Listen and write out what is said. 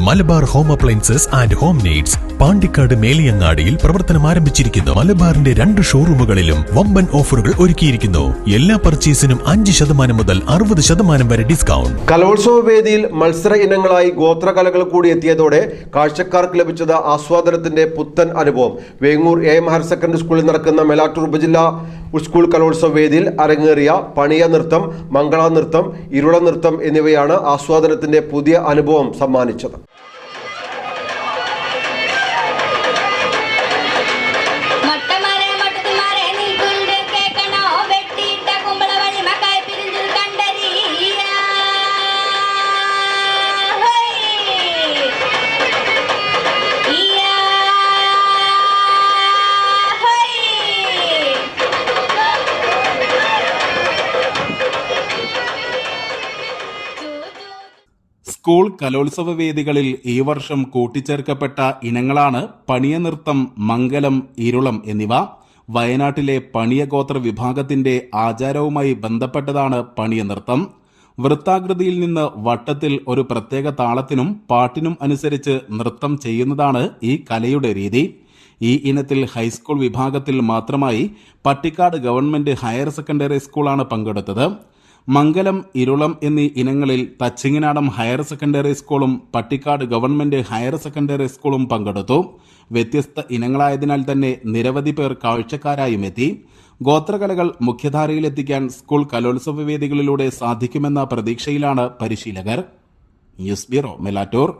Malabar home appliances and home needs Pandikkad മേലിയങ്ങാടിയിൽ പ്രവർത്തനം ആരംഭിച്ചിരിക്കുന്നു. മലബാറിന്റെ രണ്ട് ഷോറൂമുകളിലും വമ്പൻ ഓഫറുകൾ ഒരുക്കിയിരിക്കുന്നു. എല്ലാ പർച്ചേസിനും അഞ്ച് ശതമാനം മുതൽ അറുപത് ശതമാനം വരെ ഡിസ്കൗണ്ട്. കലോത്സവ വേദിയിൽ മത്സര ഇനങ്ങളായി ഗോത്രകലകൾ കൂടി എത്തിയതോടെ കാഴ്ചക്കാർക്ക് ലഭിച്ചത് ആസ്വാദനത്തിന്റെ പുത്തൻ അനുഭവം. Vengoor A M higher secondary സ്കൂളിൽ നടക്കുന്ന മേലാറ്റൂർ ഉപജില്ലാ സ്കൂൾ കലോത്സവ വേദിയിൽ അരങ്ങേറിയ പണിയ നൃത്തം മംഗള നൃത്തം ഇരുള നൃത്തം എന്നിവയാണ് ആസ്വാദനത്തിന്റെ പുതിയ അനുഭവം സമ്മാനിച്ചത്. സ്കൂൾ കലോത്സവ വേദികളിൽ ഈ വർഷം കൂട്ടിച്ചേർക്കപ്പെട്ട ഇനങ്ങളാണ് പണിയനൃത്തം മംഗലം ഇരുളം എന്നിവ. വയനാട്ടിലെ പണിയഗോത്ര വിഭാഗത്തിന്റെ ആചാരവുമായി ബന്ധപ്പെട്ടതാണ് പണിയനൃത്തം. വൃത്താകൃതിയിൽ നിന്ന് വട്ടത്തിൽ ഒരു പ്രത്യേക താളത്തിനും പാട്ടിനും അനുസരിച്ച് നൃത്തം ചെയ്യുന്നതാണ് ഈ കലയുടെ രീതി. ഈ ഇനത്തിൽ ഹൈസ്കൂൾ വിഭാഗത്തിൽ മാത്രമായി പട്ടിക്കാട് ഗവൺമെന്റ് ഹയർ സെക്കൻഡറി സ്കൂളാണ് പങ്കെടുത്തത്. മംഗലം ഇരുളം എന്നീ ഇനങ്ങളിൽ തച്ചിങ്ങനാടം ഹയർ സെക്കൻഡറി സ്കൂളും പട്ടിക്കാട് ഗവൺമെന്റ് ഹയർ സെക്കൻഡറി സ്കൂളും പങ്കെടുത്തു. വ്യത്യസ്ത ഇനങ്ങളായതിനാൽ തന്നെ നിരവധി പേർ കാഴ്ചക്കാരായും എത്തി. ഗോത്രകലകൾ മുഖ്യധാരയിലെത്തിക്കാൻ സ്കൂൾ കലോത്സവ വേദികളിലൂടെ സാധിക്കുമെന്ന പ്രതീക്ഷയിലാണ് പരിശീലകർ. News bureau Melattur.